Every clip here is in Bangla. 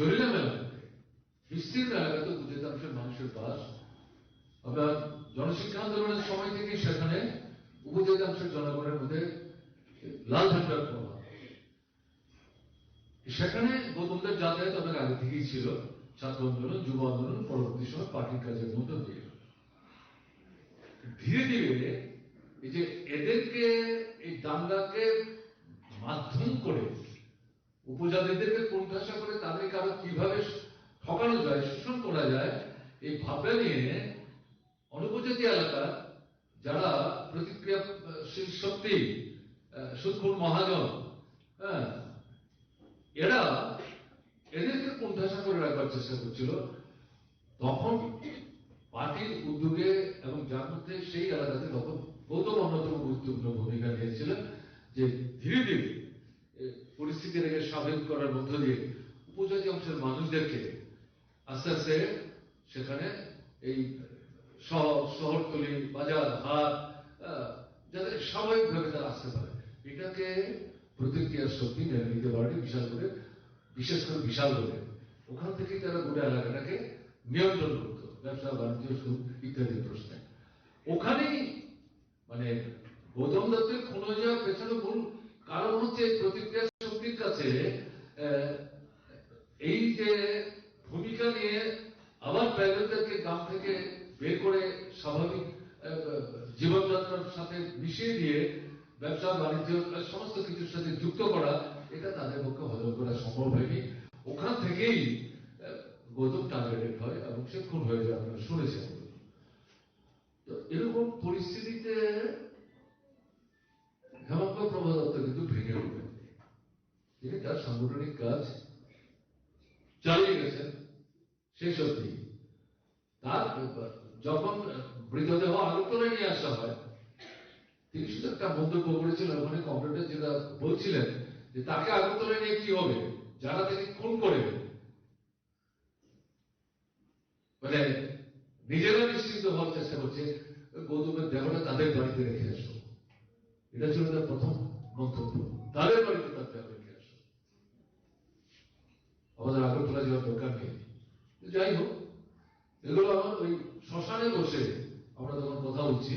জরিলাম এলাকাতে বিস্তীর্ণ এলাকাতে উপজাতাংশের মানুষের বাস আমরা জনশিক্ষা আন্দোলনের সময় থেকে সেখানে উপজাতাংশের জনগণের মধ্যে লাল ঝান্ডার প্রভাব সেখানে গৌতমদের যাতায়াত অনেক আগে থেকেই ছিল ছাত্র আন্দোলন যুব আন্দোলন পরবর্তী সময় পার্টির কাজের মধ্য দিয়ে ধীরে ধীরে এই যে এদেরকে এই দাঙ্গাকে মাধ্যম করে উপজাতিদেরকে কোণঠাসা করে তাদেরকে আরও কীভাবে ঠকানো যায় শোষণ করা যায় এই ভাবনা নিয়ে অনুপজাতি এলাকা যারা প্রতিক্রিয়াশীল শক্তি আহ, সুৎখুর মহাজন হ্যাঁ এরা এদেরকে কোণঠাসা করে রাখবার চেষ্টা করছিল। তখন পার্টির উদ্যোগে এবং যার মধ্যে সেই এলাকাতে তখন গৌতম অন্যতম গুরুত্বপূর্ণ ভূমিকা নিয়েছিলেন যে ধীরে ধীরে পরিস্থিতিটাকে স্বাভাবিক করার মধ্য দিয়ে উপজাতি অংশের মানুষদেরকে আস্তে আস্তে সেখানে এই শহর শহরতলি বাজার হাট যাতে স্বাভাবিকভাবে তারা আসতে পারে। এটাকে প্রতিক্রিয়ার শক্তি মেনে নিতে পারেনি বিশাল করে, বিশেষ করে বিশাল করে। ওখান থেকেই তারা গোটা এলাকাটাকে নিয়ন্ত্রণ করতো, ব্যবসা, বাণিজ্য ইত্যাদি প্রশ্নে। ওখানেই মানে গৌতম দত্তের খুনে যাওয়ার পেছনে কোন কারণ হচ্ছে প্রতিক্রিয়া কাছে এই যে ভূমিকা নিয়ে আবার প্রাইভেটদেরকে গ্রাম থেকে বের করে স্বাভাবিক জীবনযাত্রার সাথে মিশিয়ে দিয়ে ব্যবসা, বাণিজ্য সমস্ত কিছুর সাথে যুক্ত করা, এটা তাদের পক্ষে হজম করা সম্ভব হয়নি। ওখান থেকেই গৌতম টার্গেটেড হয় এবং সে খুন হয়ে যায়, আপনারা শুনেছেন। তো এরকম পরিস্থিতিতে হেমন্ত প্রভা দত্ত কিন্তু ভেঙে উঠবেন তিনি তার সাংগঠনিক কাজ চালিয়ে গেছেন শেষ অব্দি তার যখন মৃতদেহ আগরতলায় নিয়ে আসা হয়, তিনি শুধু একটা মন্তব্য করেছিলেন, ওখানে কমরেডার যেটা বলছিলেন যে তাকে আগরতলায় নিয়ে কি হবে, যারা তাকে খুন করে মানে নিজেরা নিশ্চিন্ত হওয়ার চেষ্টা করছে, গৌতমের দেহটা তাদের বাড়িতে রেখে আসো। এটা ছিল তার প্রথম মন্তব্য। তাদের বাড়িতে তার দেহ। যাওয়ার দরকার নেই। যাই হোক, এগুলো আমার ওই শ্মশানে বসে আমরা তখন কথা বলছি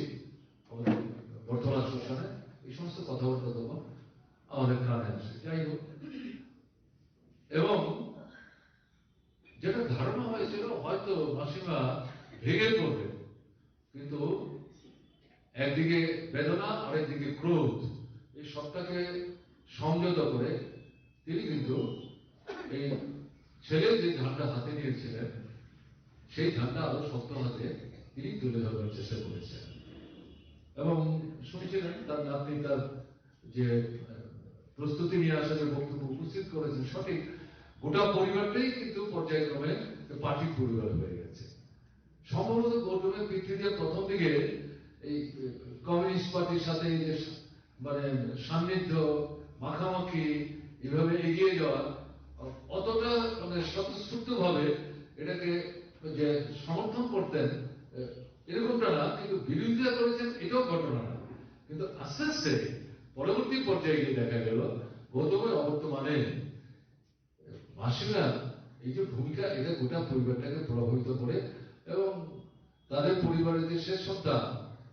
বর্তমান শ্মশানে, এই সমস্ত কথাবার্তা তখন আমাদের কানে আসে। যাই হোক, এবং যেটা ধারণা হয়েছিল, হয়তো মাসিমা ভেঙে পড়বে, কিন্তু একদিকে বেদনা, আরেকদিকে ক্রোধ, এই সবটাকে সংযত করে তিনি কিন্তু এই ছেলে যে ঝান্ডা হাতে নিয়েছিলেন, সেই ঝান্ডা আরও শক্ত হাতে তিনি তুলে ধরবার চেষ্টা করেছেন। এবং শুনছিলেন তার নাতনি তার যে প্রস্তুতি নিয়ে আসা যে বক্তব্য উপস্থিত করেছেন, সঠিক গোটা পরিবারটাই কিন্তু পর্যায়ক্রমে পার্টির পরিবার হয়ে গেছে। সম্ভবত ভিত্তি দিয়ে প্রথম দিকে এই কমিউনিস্ট পার্টির সাথে যে মানে সান্নিধ্য, মাখামাখি, এভাবে এগিয়ে যাওয়া অতটা মানে স্বতঃস্ফূর্ত ভাবে এটাকে যে সমর্থন করতেন এরকমটা না কিন্তু বিরোধিতা করেছেন এটাও ঘটনা না। কিন্তু আস্তে আস্তে পরবর্তী পর্যায়ে গিয়ে দেখা গেল গৌতমের অবর্তমানে মাসিমা এই যে ভূমিকা এটা গোটা পরিবারটাকে প্রভাবিত করে এবং তাদের পরিবারের যে শেষ সন্তান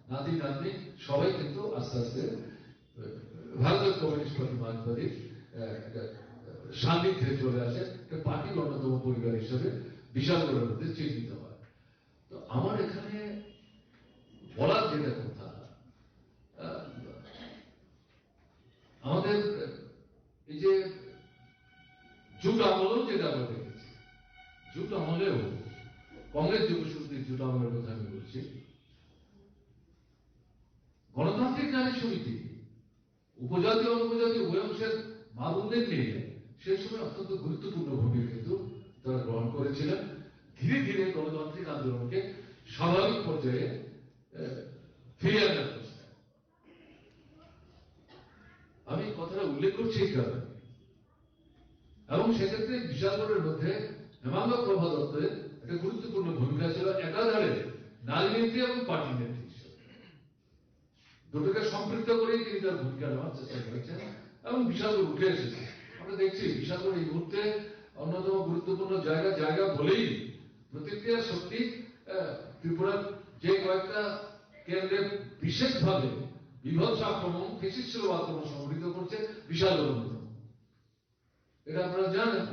নাতি নাতনি সবাই কিন্তু আস্তে আস্তে আহ, ভারতের কমিউনিস্ট পার্টি আহ, সান্নিধ্যে চলে আসে পার্টির অন্যতম পরিবার হিসেবে বিশাল করে মধ্যে চিহ্নিত হয়। তো আমার এখানে বলার যেটা কথা আমাদের, এই যে জুট আমলেও যেটা আমরা দেখেছি, জুট আমলেও কংগ্রেস যুবশক্তির জুট আমলের কথা আমি বলছি, গণতান্ত্রিক নারী সমিতি, উপজাতি, অনুপজাতি, উভয় অংশের মা বোনদের নিয়ে সেই সময় অত্যন্ত গুরুত্বপূর্ণ ভূমিকা কিন্তু তারা গ্রহণ করেছিলেন। ধীরে ধীরে গণতান্ত্রিক আন্দোলনকে স্বাভাবিক পর্যায়ে ফিরিয়ে আনার আমি কথাটা উল্লেখ করছি এই এবং সেক্ষেত্রে বিশালগড়ের মধ্যে হেমাঙ্গ প্রভা দত্তের একটা গুরুত্বপূর্ণ ভূমিকা ছিল একাধারে নারী নেত্রী এবং পার্টি নেত্রী দুটোকে সম্পৃক্ত করেই তিনি তার ভূমিকা নেওয়ার চেষ্টা করেছেন এবং বিশালগড় উঠে এসেছে। আমরা দেখছি বিশালগড় এই মুহূর্তে অন্যতম গুরুত্বপূর্ণ জায়গা জায়গা বলেই প্রতিক্রিয়া সত্যি ত্রিপুরার যে কয়েকটা কেন্দ্রে বিশেষভাবে বিভৎস আক্রমণ ফেসিস্ট আক্রমণ সংঘটিত করছে, বিশাল অন্যতম। এটা আপনারা জানেন।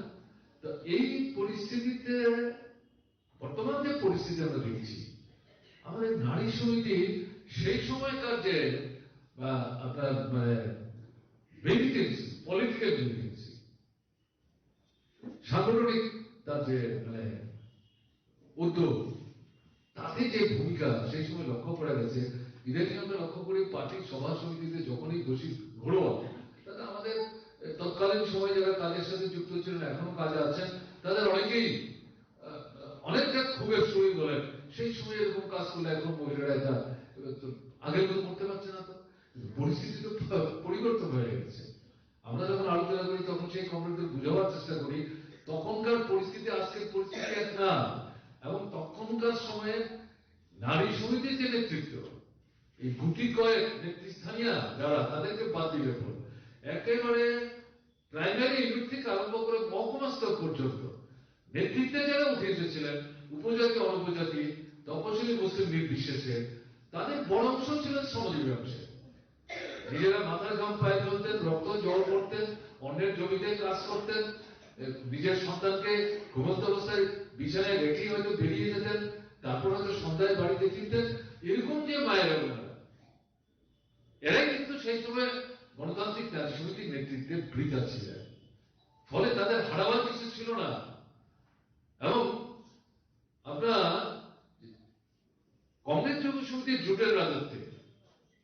তো এই পরিস্থিতিতে, বর্তমান যে পরিস্থিতি আমরা দেখছি, আমাদের নারী সমিতি সেই সময়কার যে আপনার মানে পলিটিক্যাল সাংগঠনিক তার যে মানে উদ্যোগ। তাতে যে ভূমিকা, সেই সময় লক্ষ্য করা গেছে আমরা লক্ষ্য করি পার্টির সভা সমিতিতে যখনই ঘোরোয়া তাতে আমাদের তৎকালীন সময় যারা কাজের সাথে যুক্ত ছিলেন, এখনও কাজে আছেন, তাদের অনেকেই অনেকটা ক্ষোভের সই বলেন, সেই সময় এরকম কাজ করলে এখন মহিলারা এটা আগের মতো করতে পারছে না তো। পরিস্থিতি তো পরিবর্তন হয়ে গেছে আমরা যখন আলোচনা করি তখন সেই কমরেডদের বুঝাবার চেষ্টা করি তখনকার পরিস্থিতি আজকের পরিস্থিতি এক না এবং তখনকার সময়ে নারী সমিতির যে নেতৃত্ব এই গুটি কয়েক নেতৃস্থানীয় যারা তাদেরকে বাদ দিলে একেবারে প্রাইমারি ইউনিট থেকে আরম্ভ করে মহকুমা স্তর পর্যন্ত নেতৃত্বে যারা উঠে এসেছিলেন, উপজাতি, অনুপজাতি, তপশিলি, মুসলিম নির্বিশেষে তাদের বড় অংশ ছিলেন শ্রমজীবী অংশে। নিজেরা মাথার ঘাম পায়ে ফেলতেন রক্ত, জল করতেন অন্যের জমিতে কাজ করতেন নিজের সন্তানকে ঘুমন্ত অবস্থায় বিছানায় রেখেই হয়তো বেরিয়ে যেতেন, তারপর হয়তো সন্ধ্যায় বাড়িতে ফিরতেন। এরকম যে মায়ের এরাই কিন্তু সেই সময় গণতান্ত্রিক নারী সমিতির নেতৃত্বে বৃতা ছিলেন ফলে তাদের হারাবার কিছু ছিল না। এবং আমরা কংগ্রেস যুব সমিতির জোটের রাজত্বে,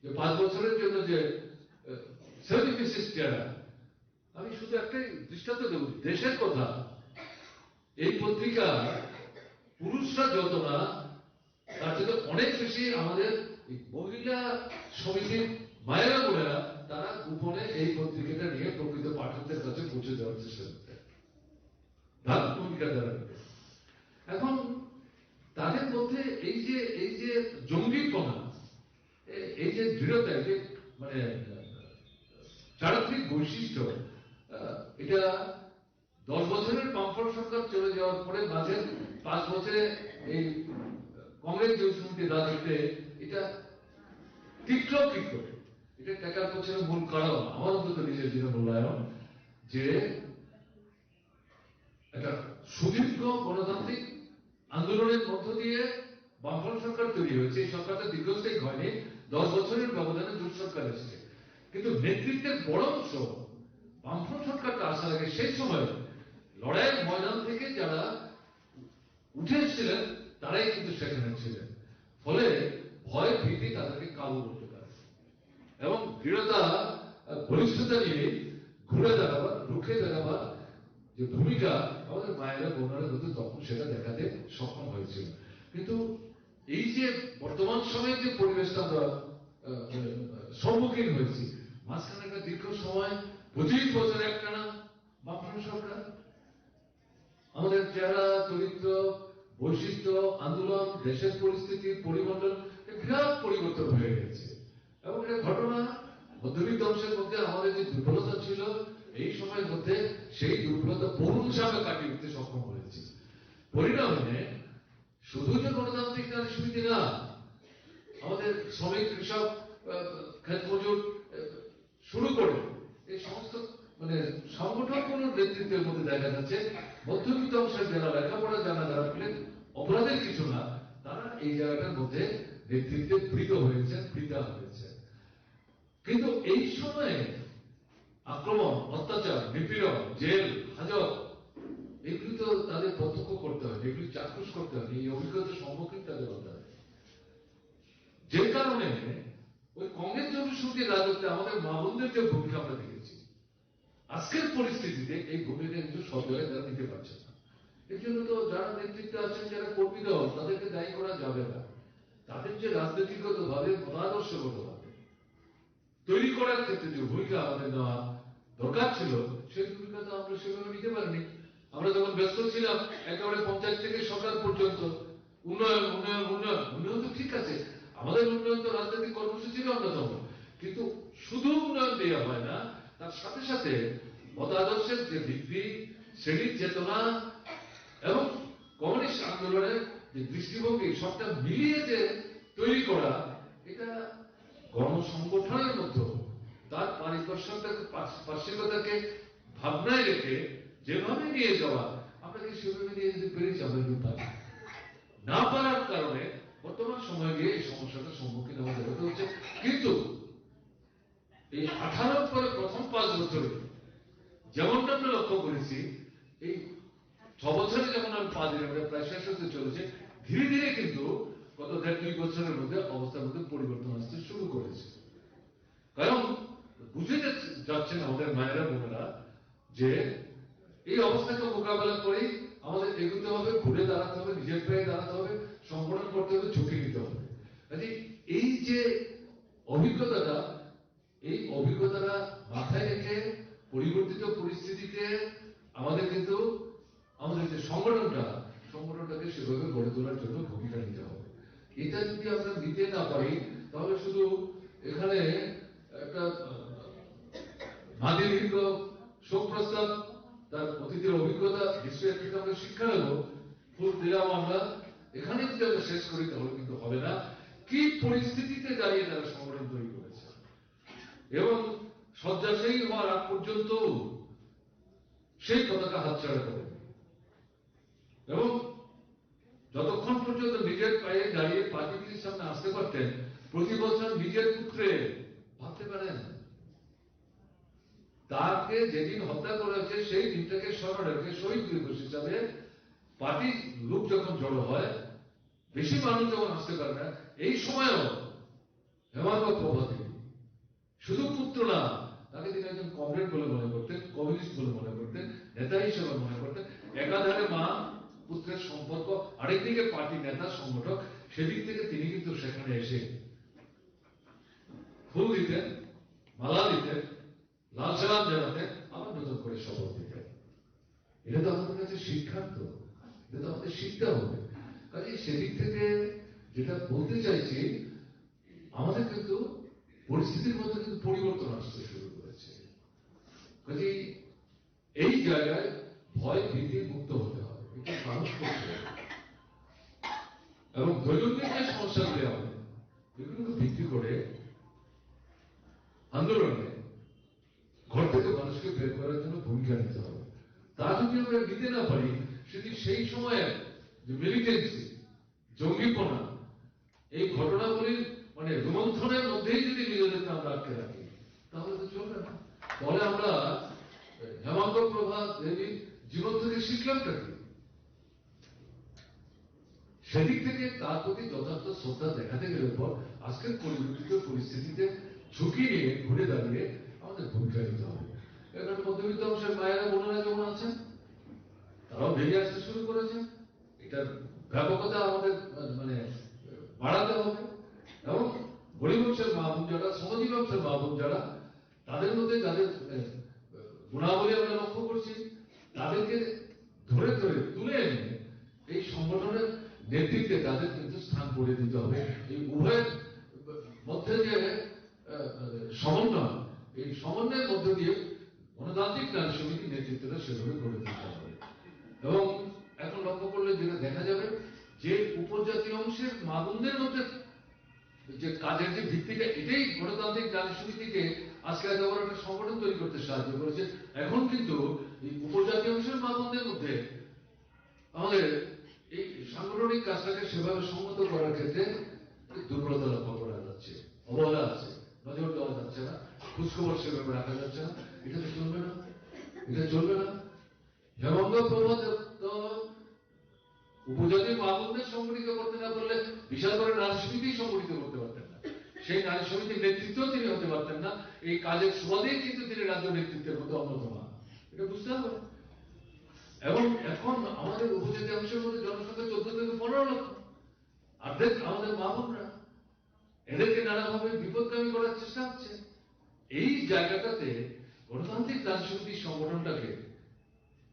যে পাঁচ বছরের জন্য যে আমি শুধু একটাই দৃষ্টান্ত দেব, দেশের কথা। এই পত্রিকা পুরুষরা যত না, তার থেকে অনেক বেশি আমাদের মহিলা সমিতির মায়েরা বোনেরা, তারা গোপনে এই পত্রিকাটা নিয়ে প্রকৃত পাঠকদের কাছে পৌঁছে দেওয়ার চেষ্টা করতেন দারুণ ভূমিকা তারা। এখন তাদের মধ্যে এই যে এই যে জঙ্গিপনা এই যে দৃঢ়তা যে মানে চারিত্রিক বৈশিষ্ট্য এটা দশ বছরের বামফ্রন্ট সরকার চলে যাওয়ার পরে মাঝে পাঁচ বছরে এই কংগ্রেস যে সমিতির রাজত্বে এটা তীক্ষ্ণ করে এটা টাকার পছরে মূল কারণ আমার অন্তত নিজের জীবন মূল্যায়ন যে একটা সুদীর্ঘ গণতান্ত্রিক আন্দোলনের মধ্য দিয়ে বামফ্রন্ট সরকার তৈরি হয়েছে এই সরকারটা দীর্ঘস্থায়ী হয়নি দশ বছরের ব্যবধানে জোট সরকার এসেছে কিন্তু নেতৃত্বের বড় অংশ বামফ্রন্ট সরকারটা আসার আগে সেই সময় লড়াইয়ের ময়দান থেকে যারা উঠে এসেছিলেন তারাই কিন্তু সেখানে ছিলেন ফলে ভয় ভীতি তাদেরকে কাবু করতে এবং দৃঢ়তা বলিষ্ঠতা নিয়ে ঘুরে দাঁড়াবার রুখে দাঁড়াবার যে ভূমিকা আমাদের মায়েরা বোনেরা কিন্তু তখন সেটা দেখাতে সক্ষম হয়েছিল। কিন্তু এই যে বর্তমান সময়ের যে পরিবেশটা আমরা মানে, সম্মুখীন হয়েছি মাঝখানে একটা দীর্ঘ সময় পঁচিশ বছর একটানা বামফ্রন্ট সরকার আমাদের চেহারা চরিত্র বৈশিষ্ট্য আন্দোলন দেশের পরিস্থিতি পরিবর্তন বিরাট পরিবর্তন হয়ে গেছে। এবং এটা ঘটনা মধ্যবিত্ত অংশের মধ্যে আমাদের যে দুর্বলতা ছিল, এই সময়ের মধ্যে সেই দুর্বলতা বরুণ হিসাবে কাটিয়ে উঠতে সক্ষম হয়েছে। পরিণামে শুধু যে গণতান্ত্রিক নারী সমিতি না, আমাদের শ্রমিক, কৃষক ক্ষেত মজুর শুরু করে এই সমস্ত মানে সংগঠনগুলোর নেতৃত্বের মধ্যে দেখা যাচ্ছে, মধ্যবিত্ত অংশের যারা লেখাপড়া জানা যারা পেলেন অপরাধের কিছু না, তারা এই জায়গাটার মধ্যে নেতৃত্বে প্রীত হয়েছে প্রীতা হয়েছে কিন্তু এই সময়ে আক্রমণ, অত্যাচার, নিপীড়ন, জেল, হাজত, এগুলি তো তাদের প্রত্যক্ষ করতে হয়, এগুলি চাক্ষুষ করতে হয়, এই অভিজ্ঞতার সম্মুখীন তাদের হতে হয়। যে কারণে ওই কংগ্রেস জনসমিতির রাজত্বে আমাদের মা বোনদের যে ভূমিকা আমরা দেখেছি, আজকের পরিস্থিতিতে এই ভূমিকা কিন্তু সব জায়গায় তারা নিতে পারছে না। এর জন্য তো যারা নেতৃত্বে আছেন, যারা কর্মী দল, তাদেরকে দায়ী করা যাবে না। তাদের যে রাজনৈতিকগত ভাবে মতাদর্শগত ভাবে তৈরি করার ক্ষেত্রে যে ভূমিকা আমাদের নেওয়া দরকার ছিল, সেই ভূমিকা তো আমরা সেভাবে নিতে পারিনি। আমরা যখন ব্যস্ত ছিলাম, একেবারে পঞ্চায়েত থেকে সরকার পর্যন্ত, উন্নয়ন উন্নয়ন উন্নয়ন উন্নয়ন তো ঠিক আছে। আমাদের উন্নয়ন তো রাজনৈতিক কর্মসূচির অন্যতম কিন্তু শুধু উন্নয়ন দেওয়া হয় না, তার সাথে সাথে মতাদর্শের যে ভিত্তি শ্রেণির চেতনা এবং কমিউনিস্ট আন্দোলনের যে দৃষ্টিভঙ্গি, সবটা মিলিয়ে যে তৈরি করা, এটা গণসংগঠনের মধ্যে তার পারিপার্শ্বিকতাকে পার্শ্বিকতাকে ভাবনায় রেখে যেভাবে নিয়ে যাওয়া আমরা কি সেভাবে নিয়ে যেতে পেরেছি, আমরা কিন্তু পারি। না পারার কারণে বর্তমান সময়ে গিয়ে এই সমস্যাটার সম্মুখীন আমাদের হতে হচ্ছে। কিন্তু এই আঠারোর পরে প্রথম পাঁচ বছরে যেমনটা আমরা লক্ষ্য করেছি, এই ছ বছরে যেমন আমি পা দিলাম প্রায় শেষ হতে চলেছে, ধীরে ধীরে কিন্তু গত দেড় দুই বছরের মধ্যে অবস্থার মধ্যে পরিবর্তন আসতে শুরু করেছে। কারণ বুঝে যাচ্ছে- যাচ্ছেন আমাদের মায়েরা, বোনেরা, যে এই অবস্থাকে মোকাবেলা করেই আমাদের এগোতে হবে, ঘুরে দাঁড়াতে হবে, নিজের পায়ে দাঁড়াতে হবে সংগঠন করতে হবে, ঝুঁকি নিতে হবে। কাজে এই যে অভিজ্ঞতাটা, এই অভিজ্ঞতাটা মাথায় রেখে পরিবর্তিত পরিস্থিতিতে আমাদের কিন্তু আমাদের যে সংগঠনটা, সংগঠনটাকে সেভাবে গড়ে তোলার জন্য ভূমিকা নিতে হবে। এটা যদি আমরা নিতে না পারি, তাহলে শুধু এখানে একটা মাদিদীর্ঘ শোক প্রস্তাব তার অতীতের অভিজ্ঞতা হিস্ট্রি থেকে আমরা শিক্ষা নেব, ফুল দিলাম আমরা। এখানে যদি আমরা শেষ করি, তাহলে কিন্তু হবে না। কি পরিস্থিতিতে দাঁড়িয়ে তারা সংগঠন তৈরি করেছে? এবং শয্যাশায়ী হওয়ার আগ পর্যন্ত সেই পতাকা হাতছাড়া করেন। এবং যতক্ষণ পর্যন্ত নিজের পায়ে দাঁড়িয়ে পার্টিগুলির সামনে আসতে পারতেন প্রতি বছর নিজের পুত্রে ভাবতে পারেন তাকে যেদিন হত্যা করা হয়েছে সেই দিনটাকে স্মরণ রেখে শহীদ দিবস হিসাবে পার্টির লোক যখন জড়ো হয় বেশি মানুষ যখন আসতে পারে না এই সময়ও হেমাঙ্গ প্রভাতী শুধু পুত্র না তাকে তিনি একজন কমরেড বলে মনে করতেন কমিউনিস্ট বলে মনে করতেন নেতা হিসেবে মনে করতেন একাধারে মা পুত্রের সম্পর্ক আরেকদিকে পার্টি নেতা সংগঠক সেদিক থেকে তিনি কিন্তু সেখানে এসে ফুল দিতেন, মালা দিতেন, লাল সালাম জানাতেন, আবার নতুন করে শপথ দিতেন। এটা তো আমাদের কাছে শিক্ষার্থ এটা তো আমাদের শিখতে হবে। কাজে সেদিক থেকে যেটা বলতে চাইছি, আমাদের কিন্তু পরিস্থিতির মধ্যে কিন্তু পরিবর্তন আসতে শুরু করেছে। কাজে এই জায়গায় ভয় ভীতি মুক্ত হতে হবে, এটা মানুষ করতে হবে। এবং দৈনন্দিন যে সমস্যাগুলি হবে, এগুলোকে ভিত্তি করে আন্দোলনে ঘর থেকে মানুষকে বের করার জন্য ভূমিকা নিতে হবে। তা যদি আমরা নিতে না পারি, সেটি সেই সময়ে যে মিলিটেন্সি জঙ্গিপনা, এই ঘটনাগুলির মানে রোমন্থনের মধ্যেই যদি নিজেদেরকে আমরা আটকে রাখি, তাহলে তো চলবে না। তাহলে আমরা হেমাঙ্গ প্রভা দেবীর জীবন থেকে শিখলামটা কি সেদিক থেকে তার প্রতি যথার্থ শ্রদ্ধা দেখাতে গেলে পর আজকের পরিবর্তিত পরিস্থিতিতে ঝুঁকি নিয়ে ঘুরে দাঁড়িয়ে আমাদের ভূমিকা নিতে হবে। মধ্যবিত্ত অংশের মায়েরা, বোনেরা যেমন আছেন? তারাও বেরিয়ে আসতে শুরু এটার ব্যাপকতা আমাদের মানে বাড়াতে হবে। এবং গরিব অংশের মা বোন যারা অংশের যারা, তাদের মধ্যে যাদের গুণাবলী আমরা লক্ষ্য করছি। তাদেরকে ধরে ধরে তুলে এনে এই সংগঠনের নেতৃত্বে তাদের কিন্তু স্থান করে দিতে হবে। এই উভয়ের মধ্যে যে সমন্বয়, এই সমন্বয়ের মধ্য দিয়ে গণতান্ত্রিক নারী সমিতির নেতৃত্বটা সেভাবে করে দিতে হবে। এবং এখন লক্ষ্য করলে যেটা দেখা যাবে, যে উপজাতি অংশের মাগুনদের মধ্যে যে কাজের যে ভিত্তিটা, এটাই গণতান্ত্রিক নারী সমিতিকে আজকে এত বড় একটা সংগঠন তৈরি করতে সাহায্য করেছে। এখন কিন্তু এই উপজাতি অংশের মাগুনদের মধ্যে আমাদের এই সাংগঠনিক কাজটাকে সেভাবে সংগত করার ক্ষেত্রে দুর্বলতা লক্ষ্য করা যাচ্ছে। অবহেলা আছে, নজর দেওয়া যাচ্ছে না, খোঁজখবর সেভাবে রাখা যাচ্ছে না। এটা তো চলবে না। এটা চলবে না। প্রভাত সংগঠিত করতে না পারলে বিশাল করে নারী সমিতি সংগঠিত করতে পারতেন না। সেই নারী সমিতির নেতৃত্ব তিনি হতে পারতেন না। এই কাজের সুবাদেই কিন্তু তিনি রাজ্য নেতৃত্বের মধ্যে অন্যতম। এটা বুঝতে হবে। এবং এখন আমাদের উপজাতি অংশের মধ্যে জনসংখ্যা চোদ্দ থেকে পনেরো লক্ষ। অর্ধেক আমাদের মা বোনরা। এদেরকে নানাভাবে বিপদগামী করার চেষ্টা হচ্ছে। এই জায়গাটাতে গণতান্ত্রিক সমিতির সংগঠনটাকে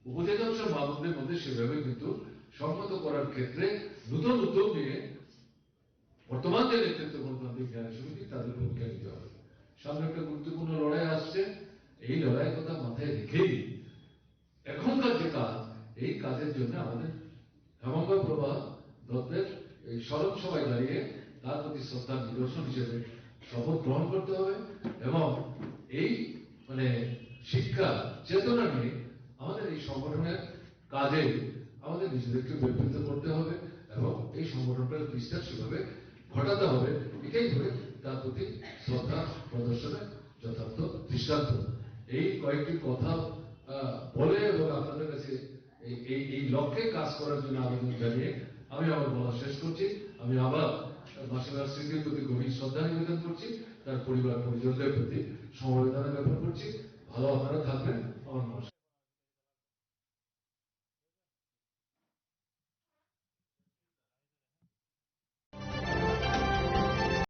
উপজাতি অংশের মা বোনদের মধ্যে সেভাবে কিন্তু সম্মত করার ক্ষেত্রে নতুন উদ্যোগ নিয়ে বর্তমান যে নেতৃত্ব গণতান্ত্রিক নারী সমিতি, তাদের ভূমিকা নিতে হবে। সামনে একটা গুরুত্বপূর্ণ লড়াই আসছে। এই লড়াইয়ের কথা মাথায় রেখেই এখনকার যে কাজ এই কাজের জন্য আমাদের হেমন্ত প্রভা দত্তের এই স্মরণ সভায় দাঁড়িয়ে তার প্রতি শ্রদ্ধা, নিদর্শন হিসেবে শপথ গ্রহণ করতে হবে এবং এই মানে শিক্ষা, চেতনা নিয়ে আমাদের এই সংগঠনের কাজে আমাদের নিজেদেরকে বিবৃত করতে হবে এবং এই সংগঠনটার বিস্তার সেভাবে ঘটাতে হবে। এটাই ধরে তার প্রতি শ্রদ্ধা প্রদর্শনের যথার্থ দৃষ্টান্ত। এই কয়েকটি কথা বলে এবং আপনাদের কাছে এই এই লক্ষ্যে কাজ করার জন্য আবেদন জানিয়ে আমি আমার বলা শেষ করছি। আমি আবার মাসিমার স্মৃতির প্রতি গভীর শ্রদ্ধা নিবেদন করছি। তার পরিবার পরিজনদের প্রতি সমবেদনা জ্ঞাপন করছি। ভালো আপনারা থাকবেন। আমার নমস্কার।